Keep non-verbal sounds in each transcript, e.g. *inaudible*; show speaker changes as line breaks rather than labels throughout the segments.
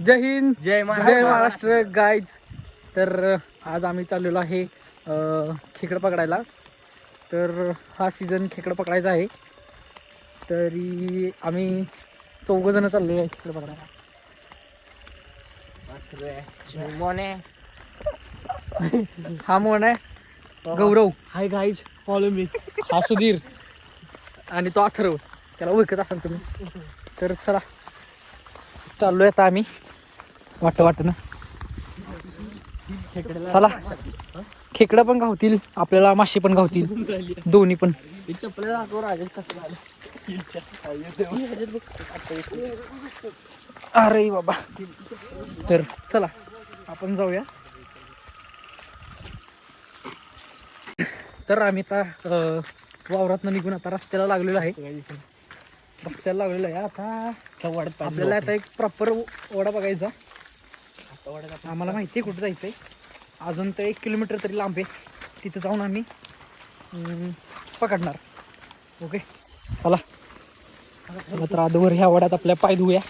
जय हिंद.
जय
जय महाराष्ट्र. गाईज तर आज आम्ही चाललेलो आहे खेकडं पकडायला. तर हा सीझन खेकडं पकडायचा आहे. तरी आम्ही चौघ जण चाललो आहे खेकडं पकडायला.
मोने. *laughs*
हा मोहन आहे. गौरव.
हाय गाईज फॉलो मी
हा सुधीर. आणि तो अथर्व. त्याला ओळखत असाल तुम्ही. तर चला. चाललोय आता आम्ही. वाट वाटणं चला. खेकडं पण गावतील आपल्याला मासे पण गावतील दोन्ही पण. अरे बाबा. तर चला आपण जाऊया. तर आम्ही आता अं, वावरातनं निघून आता रस्त्याला लागलेलो आहे. रस्त्याला लागलेलो आहे. आता आपल्याला आता एक प्रॉपर ओढा बघायचा. आम्हाला माहिती आहे कुठं जायचं आहे अजून तर एक किलोमीटर तरी लांब आहे. तिथं जाऊन आम्ही पकडणार. ओके? चला. चला तर अगोदर ह्या वड्यात आपल्या पाय धुया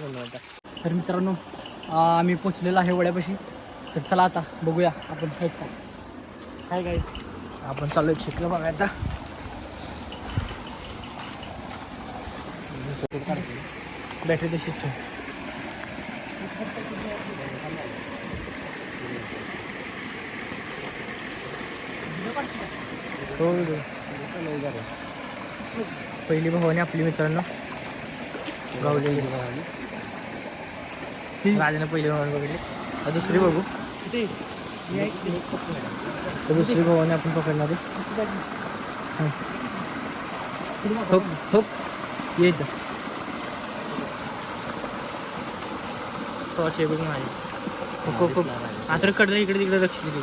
म्हणून आता.
तर मित्रांनो आम्ही पोचलेलो आहे वड्यापाशी. तर चला आता बघूया आपण आहेत का?
हाय गाईज
आपण चाललोय खेकडं बघा आता. बॅटरी तशीच ठेव हो पहिली भावाने आपली मित्रांनो. गावलेली राजाने पहिली भावाने बघितली आता दुसरी बघू. दुसरी भावाने आपण पकडणार आहे. हं. ठोक ठोक ये इथं टॉर्च आहे बघ माझी ठोक ठोक आता कडलं इकडे तिकडे लक्ष दे.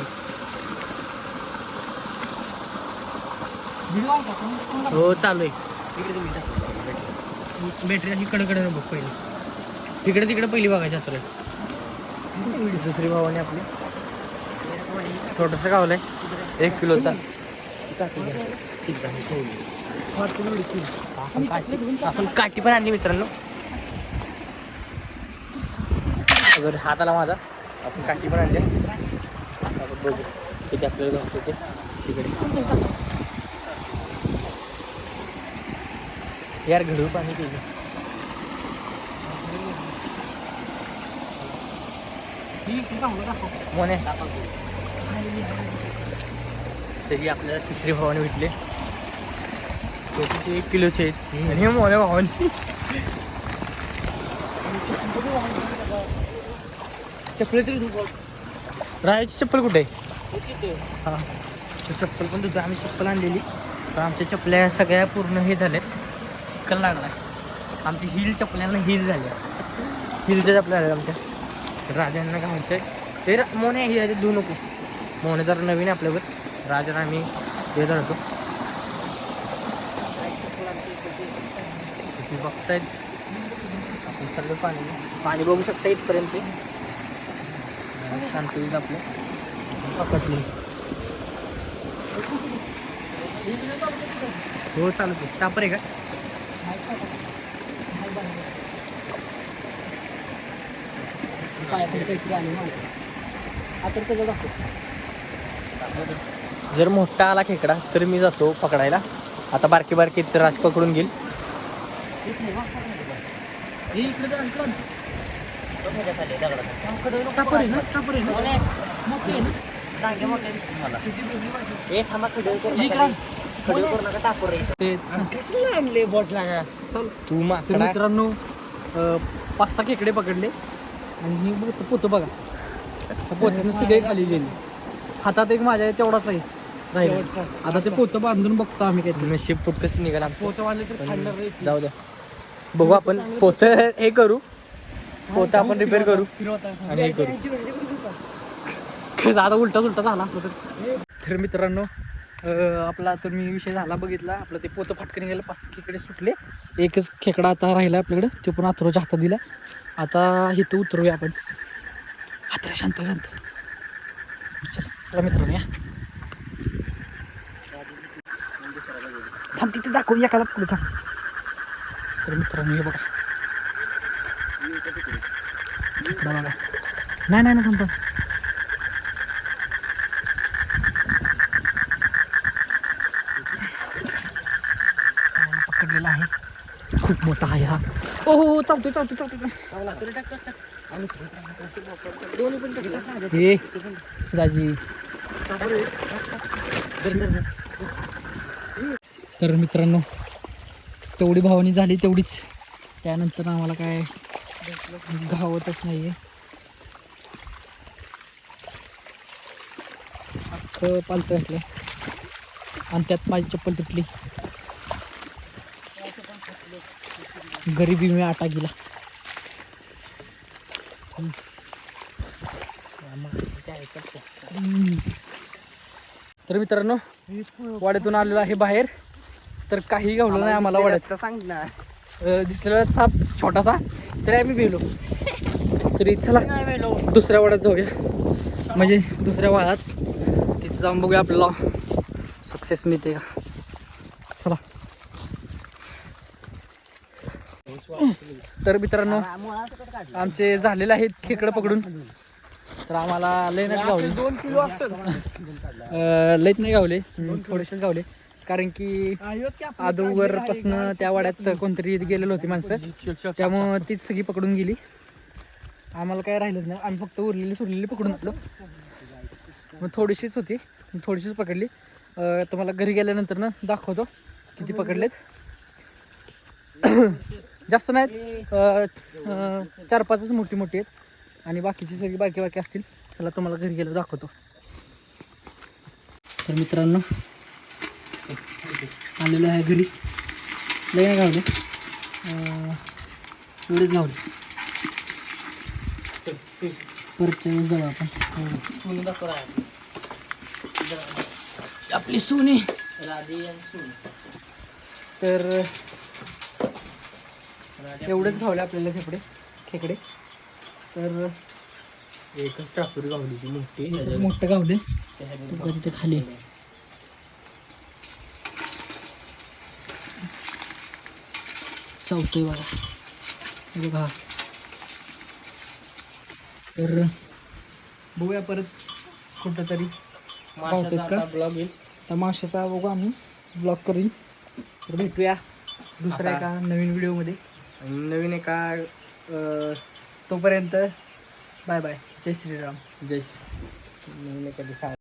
हो चालू आहे. बॅटरी अशी कडे कडे बघ पहिली. तिकडे तिकडे पहिली बघायची आता. दुसरी भावाने आपली. छोटंसं गावलं आहे एक किलोचा. आपण काठी पण आणली मित्रांनो. जर हात आला माझा. आपण काठी पण आणले. आपण बघू. किती आपल्याला घालतो ते. तिकडे. यार घडू पाणी केलं मोने. तरी आपल्याला तिसरे भावाने भेटले. त्याचे एक किलोचे आहेत. आणि हे भावाने. चप्पल तरी रायाची चप्पल कुठे आहे? हा. चप्पल पण तुझं आम्ही चप्पल आणलेली. तर आमच्या चपल्या सगळ्या पूर्ण हे झाल्यात. चिक्कल लागला आमची हिल चपल्यांना हिल झाल्या हिलच्या चपल्या झाल्या आमच्या. राजांना काय म्हणतंय? ते मोने हे आहे, देऊ नको. मोने जरा नवीन आहे आपल्यावर. राजाला आम्ही हे राहतो तुम्ही बघतायत. आपण सगळं पाणी. पाणी बघू शकता इथपर्यंत. शांत होईल आपलं. पकडली हो चालू आहे टापर आहे का? जर मोठा आला खेकडा तर मी जातो पकडायला. आता बारकी बारकी तर राज पकडून घेईल. ते
आणले बोट लागा.
चल.
तू
तर
माकडा
मित्रांनो पाच सहा खेकडे पकडले. आणि ही पोत पोतं बघा. त्या पोत्यानं सगळे खाली गेले हातात एक माझ्या तेवढाच आहे. आता ते पोतं बांधून बघतो आम्ही काय
नशीब फुट कसं निघाला
पोतं बांधले तर.
जाऊ द्या बघू आपण. पोत हे करू. पोत आपण रिपेअर करू. आणि हे करू.
आता उलटा उलटा झाला असला तर. तर मित्रांनो आपला तर मी विषय झाला बघितला. आपलं ते पोतं फाटकन गेलं पाच खेकडे सुटले. एकच खेकडा आता राहिला आपल्याकडे. तो पण अथरोच्या हातात दिला. आता इथं उतरूया आपण. हात शांत शांत. चला चला मित्रांनो या. थांब तिथे दाखवू एकाला पुढे थांब. तर मित्रांनो हे बघा. बघा नाही नाही ना थांब थांब. त्याला पकडलेला आहे खूप मोठा आहे हा. ओ हो हो चालतो चालतो चालतोय. हे सुधाजी तर मित्रांनो तेवढी भावनी झाली तेवढीच. त्यानंतर आम्हाला काय घावतच नाहीये. अख्खं पालतं घातलं आणि त्यात माझी चप्पल तुटली. गरीबी मी आटा गेला. तर मित्रांनो वाड्यातून आलेलो आहे बाहेर. तर काही गावलं नाही आम्हाला वाड्यात.
सांग ना
अं, दिसलेला साप छोटासा तरी आम्ही भेलो तरी चला दुसऱ्या वाड्यात जाऊया. म्हणजे दुसऱ्या वाड्यात तिथे जाऊन बघूया आपल्याला सक्सेस मिळते का. चला. तर मित्रांनो आमचे झालेले आहेत खेकडं पकडून. तर आम्हाला लय नाही गावले.
दोन किलो
लयत नाही गावले थोडेसेच गावले. कारण की आदूवर पासन त्या वाड्यात कोणतरी गेलेली होती माणसं. त्यामुळं तीच सगळी पकडून गेली. आम्हाला काय राहिलंच नाही. आम्ही फक्त उरलेली सुरलेली पकडून आलो. मग थोडीशीच होती. थोडीशीच पकडली. तुम्हाला घरी गेल्यानंतर ना दाखवतो किती पकडलेत. *coughs* जास्त नाहीत. चार पाचच मोठी मोठी आहेत. आणि बाकीची सगळी बाकी बाकी असतील. चला तुम्हाला घरी गेलो दाखवतो. तर मित्रांनो आलेलो आहे घरी. लय नाही गावले एवढेच गावले परतच्या वेळेस जाऊ आपण. आपली सुनी. तर एवढेच गावले आपल्याला खेकडे. खेकडे. तर
एकच टाकुरी गावली मोठी
मोठं गावले तिथे खाली. चावतोय बघा. हे बघा. तर बघूया परत कुठं तरी का?
ब्लॉग येईल.
त्या माशाचा बघू आम्ही. ब्लॉग करीन. तर भेटूया दुसऱ्या एका नवीन व्हिडिओमध्ये.
आणि नवीन एका
तोपर्यंत बाय बाय जय श्रीराम.
जय श्री- नवीन एका दिवसा